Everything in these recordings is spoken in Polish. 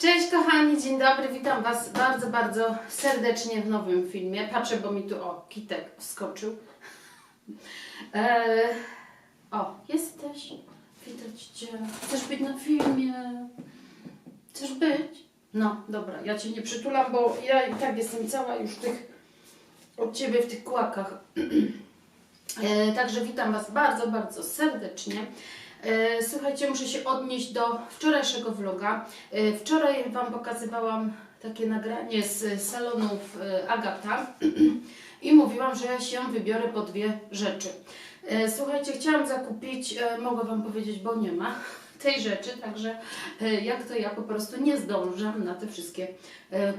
Cześć kochani, dzień dobry, witam Was bardzo, bardzo serdecznie w nowym filmie. Patrzę, bo mi tu, o, kitek wskoczył. E, o, jesteś, widać Cię. Chcesz być na filmie? Chcesz być? No, dobra, ja Cię nie przytulam, bo ja i tak jestem cała już tych, od Ciebie w tych kłakach. E, Także witam Was bardzo, bardzo serdecznie. E, Słuchajcie, muszę się odnieść do wczorajszego vloga. E, Wczoraj Wam pokazywałam takie nagranie z salonów e, Agata i mówiłam, że ja się wybiorę po dwie rzeczy. Słuchajcie, chciałam zakupić, mogę Wam powiedzieć, bo nie ma tej rzeczy, także jak to ja po prostu nie zdążam na te wszystkie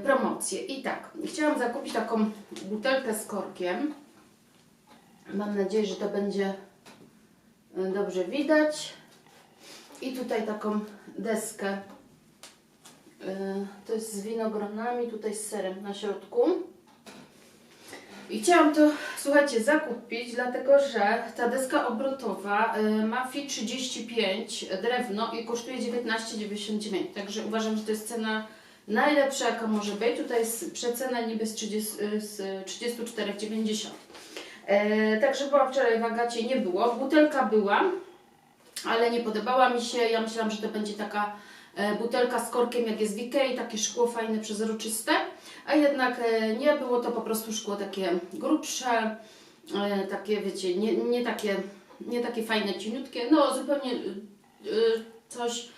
promocje. I tak, chciałam zakupić taką butelkę z korkiem. Mam nadzieję, że to będzie dobrze widać. I tutaj taką deskę. E, To jest z winogronami, tutaj z serem na środku. I chciałam to, słuchajcie, zakupić, dlatego że ta deska obrotowa e, ma FI 35 drewno i kosztuje 19,99. Także uważam, że to jest cena najlepsza, jaka może być. Tutaj jest przecena niby z 30 z 34,90. E, także była wczoraj w Agacie, nie było. Butelka była, ale nie podobała mi się. Ja myślałam, że to będzie taka e, butelka z korkiem, jak jest w Ikei, takie szkło fajne, przezroczyste. A jednak e, nie było to po prostu szkło takie grubsze, takie wiecie, nie, nie, takie, nie takie fajne, cieniutkie, no zupełnie coś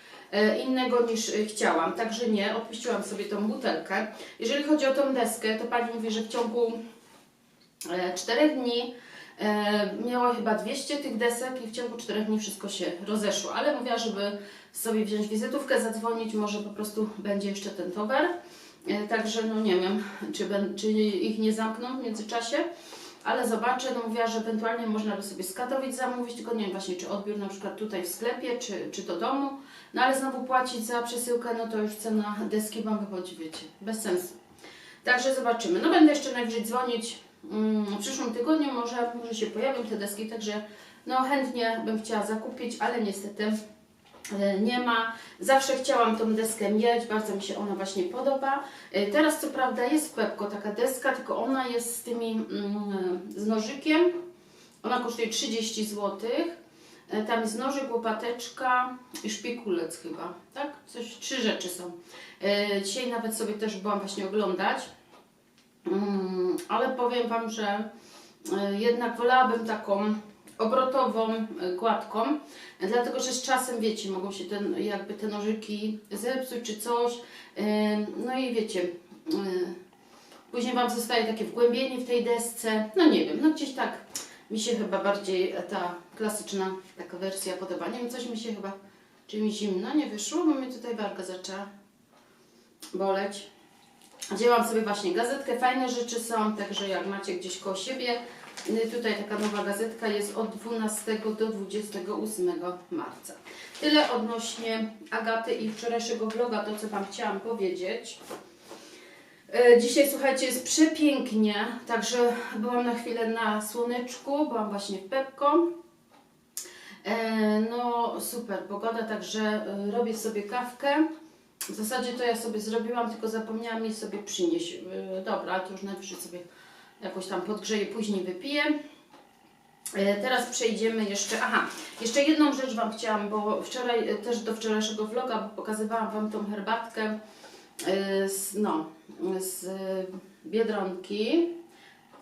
innego niż chciałam. Także nie, odpuściłam sobie tą butelkę. Jeżeli chodzi o tą deskę, to Pani mówi, że w ciągu e, czterech dni e, miała chyba 200 tych desek i w ciągu 4 dni wszystko się rozeszło, ale mówiła, żeby sobie wziąć wizytówkę, zadzwonić, może po prostu będzie jeszcze ten towar. E, Także no nie wiem, czy, czy ich nie zamkną w międzyczasie, ale zobaczę. No mówiła, że ewentualnie można by sobie z Katowic zamówić, tylko nie wiem właśnie, czy odbiór na przykład tutaj w sklepie, czy, czy do domu. No ale znowu płacić za przesyłkę, no to już cena deski Wam wychodzi, wiecie, bez sensu. Także zobaczymy. No będę jeszcze najwyżej dzwonić w przyszłym tygodniu, może, może się pojawią te deski, także no chętnie bym chciała zakupić, ale niestety e, nie ma. Zawsze chciałam tą deskę mieć, bardzo mi się ona właśnie podoba. E, Teraz co prawda jest Pepko taka deska, tylko ona jest z tymi mm, z nożykiem. Ona kosztuje 30 zł. Tam jest nożyk, łopateczka i szpikulec chyba, tak? Coś, trzy rzeczy są. E, Dzisiaj nawet sobie też byłam właśnie oglądać. Mm, ale powiem Wam, że e, jednak wolałabym taką obrotową, e, gładką, dlatego że z czasem, wiecie, mogą się ten, jakby te nożyki zepsuć czy coś, e, no i wiecie, później Wam zostaje takie wgłębienie w tej desce, no nie wiem, no gdzieś tak mi się chyba bardziej ta klasyczna taka wersja podoba, nie wiem, coś mi się chyba, czy mi zimno nie wyszło, bo mnie tutaj warga zaczęła boleć. Wzięłam sobie właśnie gazetkę, fajne rzeczy są, także jak macie gdzieś koło siebie, y, tutaj taka nowa gazetka jest od 12 do 28 marca. Tyle odnośnie Agaty i wczorajszego vloga, to co Wam chciałam powiedzieć. E, Dzisiaj słuchajcie, jest przepięknie, także byłam na chwilę na słoneczku, byłam właśnie w Pepko. E, No super pogoda, także robię sobie kawkę. W zasadzie to ja sobie zrobiłam, tylko zapomniałam jej sobie przynieść. Yy, Dobra, to już najwyżej sobie jakoś tam podgrzeję, później wypiję. Yy, Teraz przejdziemy jeszcze, aha, jeszcze jedną rzecz Wam chciałam, bo wczoraj, yy, też do wczorajszego vloga pokazywałam Wam tą herbatkę z, no, z Biedronki,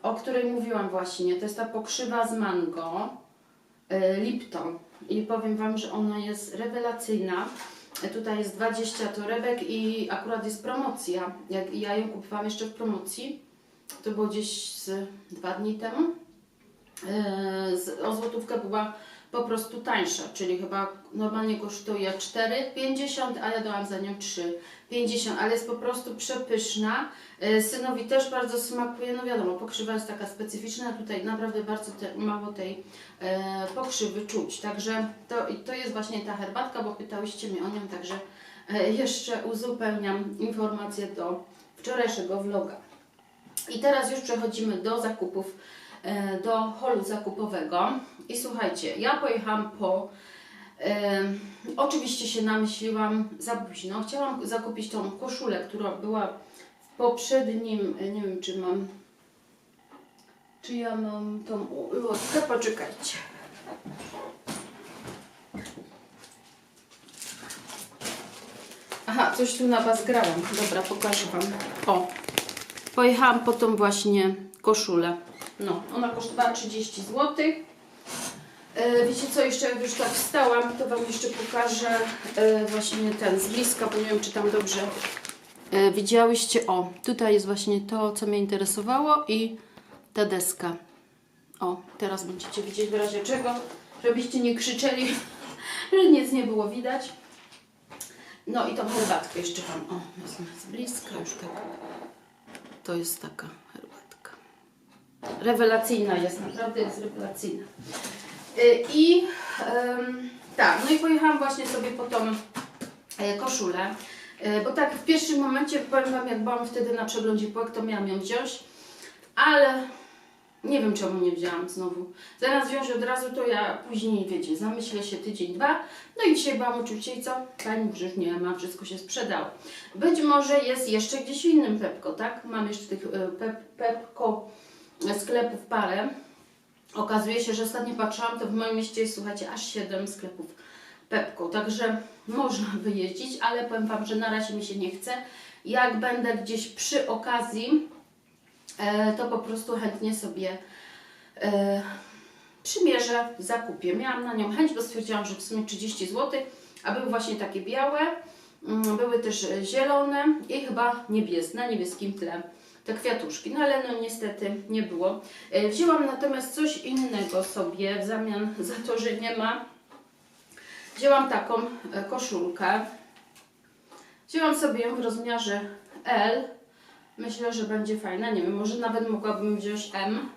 o której mówiłam właśnie. To jest ta pokrzywa z mango, yy, Lipton. I powiem Wam, że ona jest rewelacyjna. Tutaj jest 20 torebek i akurat jest promocja. Jak ja ją kupowałam jeszcze w promocji, to było gdzieś z dwa dni temu. Yy, z- O złotówkę była po prostu tańsza, czyli chyba normalnie kosztuje 4,50, a ja dałam za nią 3,50, ale jest po prostu przepyszna. Yy, Synowi też bardzo smakuje, no wiadomo, pokrzywa jest taka specyficzna, tutaj naprawdę bardzo te, mało tej e, pokrzywy czuć. Także to, to jest właśnie ta herbatka, bo pytałyście mnie o nią, także e, jeszcze uzupełniam informacje do wczorajszego vloga. I teraz już przechodzimy do zakupów, e, do holu zakupowego. I słuchajcie, ja pojechałam po Em, oczywiście się namyśliłam za późno. Chciałam zakupić tą koszulę, która była w poprzednim, e, nie wiem czy mam, czy ja mam tą ulotkę, poczekajcie. Aha, coś tu na Was grałam. Dobra, pokażę Wam. O, pojechałam po tą właśnie koszulę. No, ona kosztowała 30 zł. E, wiecie co, jeszcze jak już tak wstałam, to Wam jeszcze pokażę e, właśnie ten z bliska, bo nie wiem czy tam dobrze e, widziałyście. O, tutaj jest właśnie to, co mnie interesowało i ta deska. O, teraz będziecie widzieć w razie czego, żebyście nie krzyczeli, że nic nie było widać. No i tą herbatkę jeszcze Wam, o, wezmę z bliska już tak. To jest taka. Rewelacyjna jest, naprawdę jest rewelacyjna. Y, I tak, no i pojechałam właśnie sobie po tą e, koszulę. E, Bo tak w pierwszym momencie, powiem Wam, jak byłam wtedy na przeglądzie POK, to miałam ją wziąć, ale nie wiem czemu nie wzięłam znowu. Zamiast wziąć od razu, to ja później, wiecie, zamyślę się tydzień, dwa. No i dzisiaj byłam oczywiście i co? Pani już nie ma, wszystko się sprzedało. Być może jest jeszcze gdzieś w innym Pepko, tak? Mam jeszcze tych e, pep, Pepko sklepów parę. Okazuje się, że ostatnio patrzyłam, to w moim mieście jest, słuchajcie, aż 7 sklepów Pepko, także można wyjeździć, ale powiem Wam, że na razie mi się nie chce. Jak będę gdzieś przy okazji, e, to po prostu chętnie sobie e, przymierzę, zakupię. Miałam na nią chęć, bo stwierdziłam, że w sumie 30 zł, a były właśnie takie białe, mm, były też e, zielone i chyba niebieskie, na niebieskim tle te kwiatuszki, no ale no niestety nie było. E, Wzięłam natomiast coś innego sobie w zamian za to, że nie ma. Wzięłam taką e, koszulkę. Wzięłam sobie ją w rozmiarze L. Myślę, że będzie fajna. Nie wiem, może nawet mogłabym wziąć M.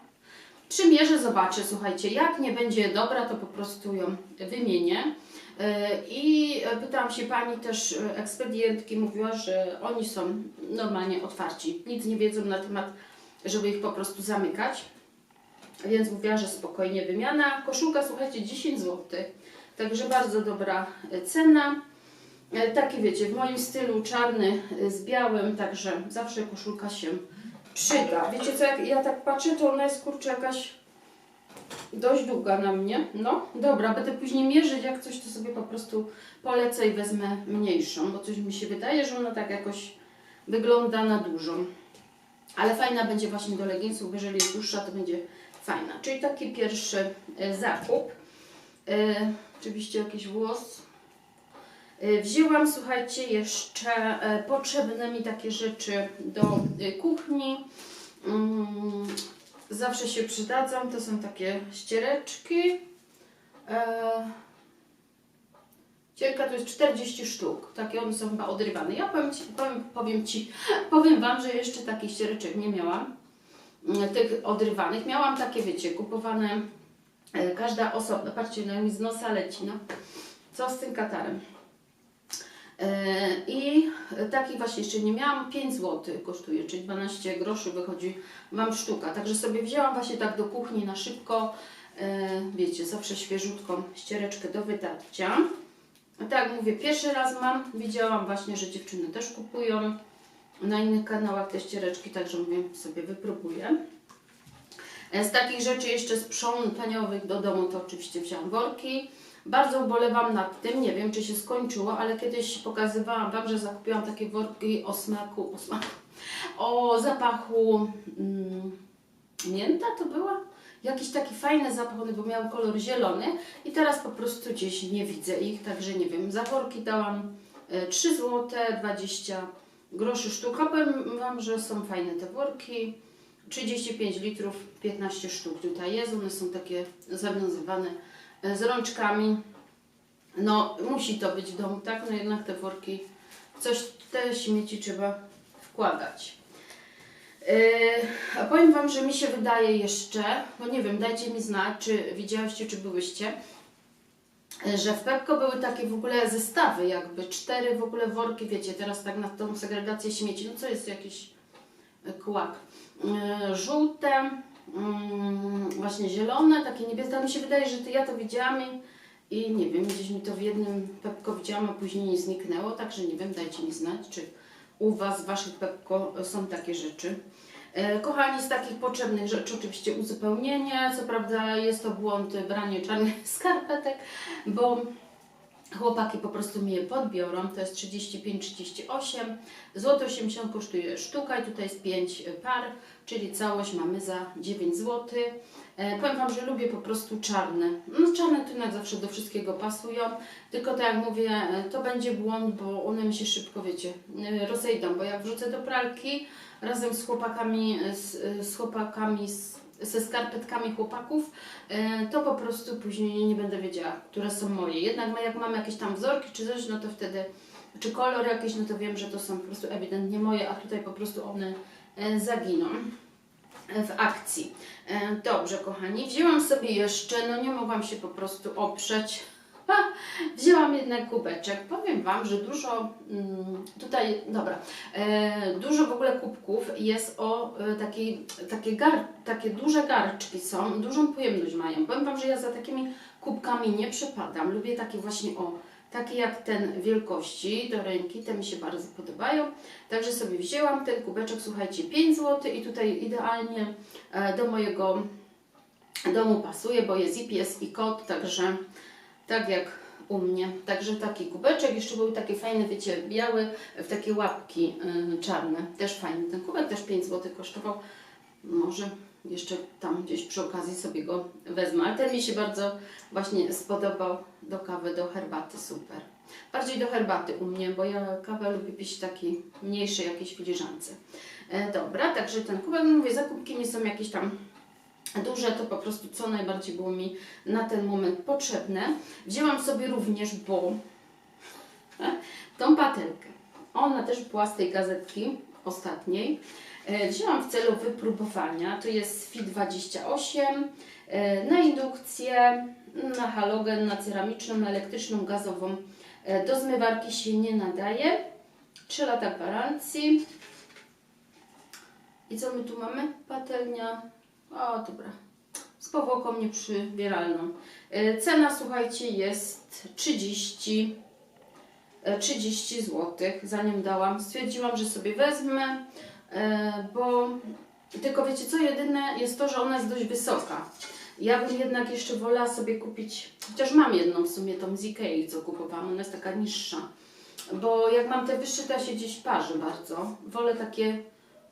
Przymierzę, zobaczę, słuchajcie, jak nie będzie dobra, to po prostu ją wymienię. E, I pytałam się pani też e, ekspedientki, mówiła, że oni są normalnie otwarci. Nic nie wiedzą na temat, żeby ich po prostu zamykać. Więc mówiła, że spokojnie wymiana. Koszulka, słuchajcie, 10 zł. Także bardzo dobra e, cena. Taki wiecie, w moim stylu czarny z białym, także zawsze koszulka się przyda. Wiecie co, jak ja tak patrzę, to ona jest kurczę jakaś dość długa na mnie. No, dobra, będę później mierzyć, jak coś to sobie po prostu polecę i wezmę mniejszą, bo coś mi się wydaje, że ona tak jakoś wygląda na dużą. Ale fajna będzie właśnie do leginsów, jeżeli jest dłuższa, to będzie fajna. Czyli taki pierwszy e, zakup. E, oczywiście jakiś włos. E, wzięłam, słuchajcie, jeszcze potrzebne mi takie rzeczy do kuchni. Zawsze się przydadzą. To są takie ściereczki. E, Cierka to jest 40 sztuk. Takie one są chyba odrywane. Ja powiem ci, powiem, powiem ci, powiem Wam, że jeszcze takich ściereczek nie miałam. Mm, Tych odrywanych. Miałam takie, wiecie, kupowane e, każda osobna. Patrzcie, no mi z nosa leci, no. Co z tym katarem? E, I taki właśnie jeszcze nie miałam, 5 zł kosztuje, czyli 12 groszy wychodzi Wam sztuka. Także sobie wzięłam właśnie tak do kuchni na szybko, e, wiecie, zawsze świeżutką ściereczkę do wytarcia. Tak mówię, pierwszy raz mam, widziałam właśnie, że dziewczyny też kupują na innych kanałach te ściereczki, także mówię, sobie wypróbuję. Z takich rzeczy jeszcze sprzątaniowych do domu to oczywiście wziąłam worki. Bardzo ubolewam nad tym, nie wiem czy się skończyło, ale kiedyś pokazywałam Wam, że zakupiłam takie worki o smaku, o, smaku, o zapachu mm, mięta to była? Jakiś taki fajny zapach, bo miały kolor zielony i teraz po prostu gdzieś nie widzę ich, także nie wiem. Za worki dałam e, 3 zł 20 groszy sztuka. Powiem Wam, że są fajne te worki. 35 litrów, 15 sztuk tutaj jest. One są takie zawiązywane e, z rączkami. No, musi to być w domu, tak? No jednak te worki, coś, te śmieci trzeba wkładać. Yy, a powiem Wam, że mi się wydaje jeszcze, bo nie wiem, dajcie mi znać, czy widziałyście, czy byłyście, yy, że w Pepko były takie w ogóle zestawy, jakby cztery w ogóle worki, wiecie, teraz tak na tą segregację śmieci, no co jest jakiś kłak. Yy, żółte, yy, właśnie zielone, takie niebieskie, ale mi się wydaje, że to ja to widziałam i, nie wiem, gdzieś mi to w jednym Pepko widziałam, a później nie zniknęło, także nie wiem, dajcie mi znać, czy u Was, w Waszych Pepko są takie rzeczy. E, Kochani, z takich potrzebnych rzeczy oczywiście uzupełnienie. Co prawda jest to błąd branie czarnych skarpetek, bo chłopaki po prostu mi je podbiorą. To jest 35-38. Złoto 80 kosztuje sztuka i tutaj jest 5 par, czyli całość mamy za 9 zł. E, powiem Wam, że lubię po prostu czarne. No, czarne jak zawsze do wszystkiego pasują, tylko tak jak mówię, e, to będzie błąd, bo one mi się szybko, wiecie, e, rozejdą, bo jak wrzucę do pralki razem z chłopakami, e, z, z chłopakami, z, ze skarpetkami chłopaków, e, to po prostu później nie będę wiedziała, które są moje. Jednak jak mam jakieś tam wzorki czy coś, no to wtedy, czy kolor jakiś, no to wiem, że to są po prostu ewidentnie moje, a tutaj po prostu one e, zaginą w akcji. E, Dobrze, kochani, wzięłam sobie jeszcze, no nie mogłam się po prostu oprzeć. Wzięłam jednak kubeczek. Powiem Wam, że dużo mm, tutaj, dobra, e, dużo w ogóle kubków jest o e, takiej, takie, gar, takie duże garczki są, dużą pojemność mają. Powiem Wam, że ja za takimi kubkami nie przepadam. Lubię takie właśnie o, takie jak ten wielkości do ręki, te mi się bardzo podobają. Także sobie wzięłam ten kubeczek, słuchajcie, 5 zł i tutaj idealnie e, do mojego domu pasuje, bo jest i pies i kot, także tak jak u mnie. Także taki kubeczek, jeszcze był taki fajny, wiecie, biały, w takie łapki y, czarne. Też fajny ten kubek, też 5 zł kosztował. Może jeszcze tam gdzieś przy okazji sobie go wezmę. Ale ten mi się bardzo właśnie spodobał do kawy, do herbaty, super. Bardziej do herbaty u mnie, bo ja kawę lubię pić takiej mniejszej jakiejś filiżance. E, dobra, także ten kubek, no mówię, zakupki nie są jakieś tam duże, to po prostu co najbardziej było mi na ten moment potrzebne. Wzięłam sobie również, bo tą patelkę, ona też była z tej gazetki ostatniej, E, wzięłam w celu wypróbowania, to jest FI 28 e, na indukcję, na halogen, na ceramiczną, na elektryczną, gazową. E, Do zmywarki się nie nadaje. 3 lata gwarancji. I co my tu mamy? Patelnia. O, dobra. Z powłoką nieprzybieralną. E, Cena, słuchajcie, jest 30, e, 30 zł. Za nią dałam. Stwierdziłam, że sobie wezmę, e, bo tylko wiecie co, jedyne jest to, że ona jest dość wysoka. Ja bym jednak jeszcze wolała sobie kupić, chociaż mam jedną w sumie, tą z Ikei, co kupowałam, ona jest taka niższa. Bo jak mam te wyższe, to ja się gdzieś parzy bardzo. Wolę takie,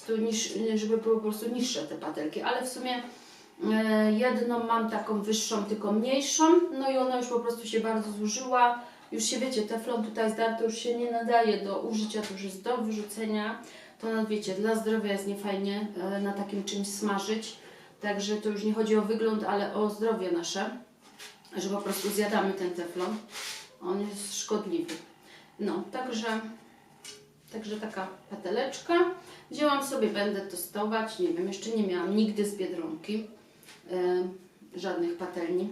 tu niż, żeby były po prostu niższe te patelki, ale w sumie e, jedną mam taką wyższą, tylko mniejszą, no i ona już po prostu się bardzo zużyła. Już się wiecie, teflon tutaj zdarty już się nie nadaje do użycia, to już jest do wyrzucenia. To no, wiecie, dla zdrowia jest niefajnie e, na takim czymś smażyć. Także to już nie chodzi o wygląd, ale o zdrowie nasze, że po prostu zjadamy ten teflon. On jest szkodliwy. No, także, także taka pateleczka. Wzięłam sobie, będę testować. Nie wiem, jeszcze nie miałam nigdy z Biedronki e, żadnych patelni.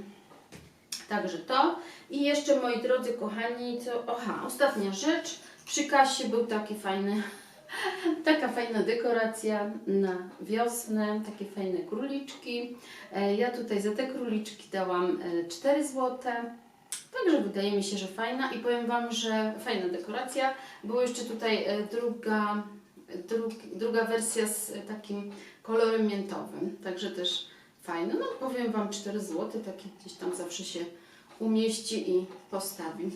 Także to. I jeszcze moi drodzy kochani, to aha, ostatnia rzecz. Przy kasie był taki fajny, taka fajna dekoracja na wiosnę, takie fajne króliczki. E, Ja tutaj za te króliczki dałam e, 4 zł. Także wydaje mi się, że fajna i powiem Wam, że fajna dekoracja. Było jeszcze tutaj e, druga, drug, druga wersja z e, takim kolorem miętowym, także też fajna. No powiem Wam 4 zł, taki gdzieś tam zawsze się umieści i postawi.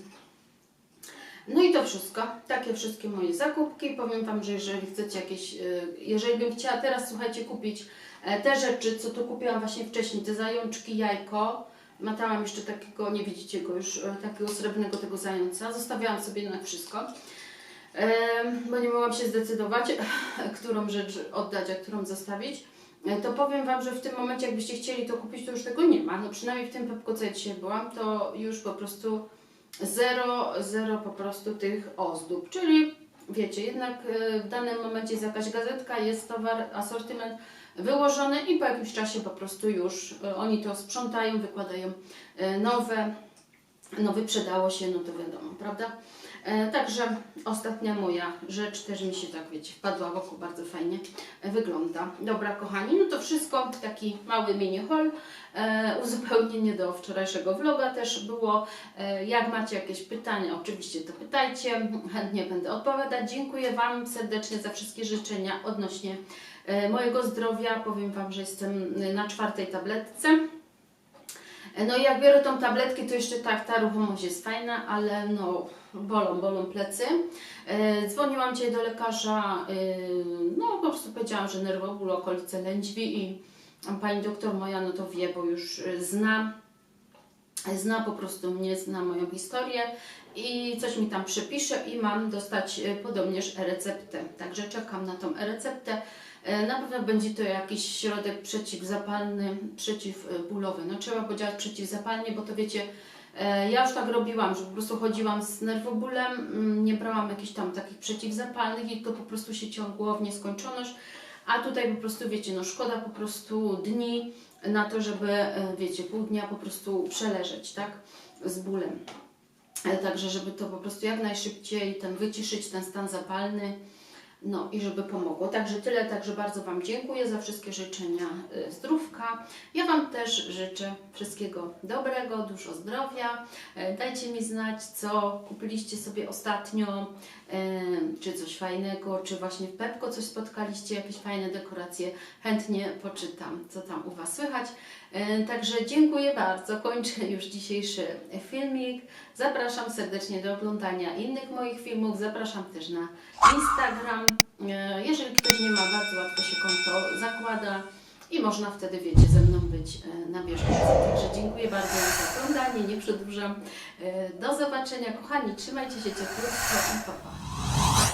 No i to wszystko. Takie wszystkie moje zakupki. Powiem Wam, że jeżeli chcecie jakieś, e, jeżeli bym chciała teraz, słuchajcie, kupić e, te rzeczy, co tu kupiłam właśnie wcześniej, te zajączki, jajko, matałam jeszcze takiego, nie widzicie go już, e, takiego srebrnego tego zająca. Zostawiałam sobie jednak wszystko, bo nie mogłam się zdecydować, którą rzecz oddać, a którą zostawić. E, To powiem Wam, że w tym momencie, jakbyście chcieli to kupić, to już tego nie ma. No przynajmniej w tym Pepko, co ja dzisiaj byłam, to już po prostu zero, zero po prostu tych ozdób. Czyli wiecie, jednak e, w danym momencie jest jakaś gazetka, jest towar, asortyment wyłożony i po jakimś czasie po prostu już e, oni to sprzątają, wykładają e, nowe, no wyprzedało się, no to wiadomo, prawda? E, także ostatnia moja rzecz też mi się tak, wiecie, wpadła w oko, bardzo fajnie wygląda. Dobra, kochani, no to wszystko, taki mały mini haul, e, uzupełnienie do wczorajszego vloga też było. E, jak macie jakieś pytania, oczywiście to pytajcie, chętnie będę odpowiadać. Dziękuję Wam serdecznie za wszystkie życzenia odnośnie mojego zdrowia. Powiem Wam, że jestem e, na czwartej tabletce. No i jak biorę tą tabletkę, to jeszcze tak, ta ruchomość jest fajna, ale no bolą, bolą plecy. E, dzwoniłam dzisiaj do lekarza, e, no po prostu powiedziałam, że nerwoból, okolice lędźwi i pani doktor moja no to wie, bo już e, zna, zna po prostu mnie, zna moją historię i coś mi tam przepisze i mam dostać e, podobnież e-receptę. Także czekam na tą e-receptę. E, Na pewno będzie to jakiś środek przeciwzapalny, przeciwbólowy. No trzeba podziałać przeciwzapalnie, bo to wiecie, e, ja już tak robiłam, że po prostu chodziłam z nerwobólem, mm, nie brałam jakichś tam takich przeciwzapalnych i to po prostu się ciągło w nieskończoność. A tutaj po prostu wiecie, no szkoda po prostu dni na to, żeby e, wiecie, pół dnia po prostu przeleżeć, tak, z bólem. Także, żeby to po prostu jak najszybciej ten wyciszyć ten stan zapalny. No i żeby pomogło. Także tyle, także bardzo Wam dziękuję za wszystkie życzenia y, zdrówka. Ja Wam też życzę wszystkiego dobrego, dużo zdrowia. E, Dajcie mi znać, co kupiliście sobie ostatnio, e, czy coś fajnego, czy właśnie w Pepko coś spotkaliście, jakieś fajne dekoracje. Chętnie poczytam, co tam u Was słychać. E, Także dziękuję bardzo. Kończę już dzisiejszy filmik. Zapraszam serdecznie do oglądania innych moich filmów. Zapraszam też na Instagram. E, Jeżeli ktoś nie ma, bardzo łatwo się konto zakłada i można wtedy, wiecie, ze mną być e, na bieżąco. Także dziękuję bardzo za oglądanie. Nie przedłużam. Do zobaczenia, kochani. Trzymajcie się cieplutko i pa, pa.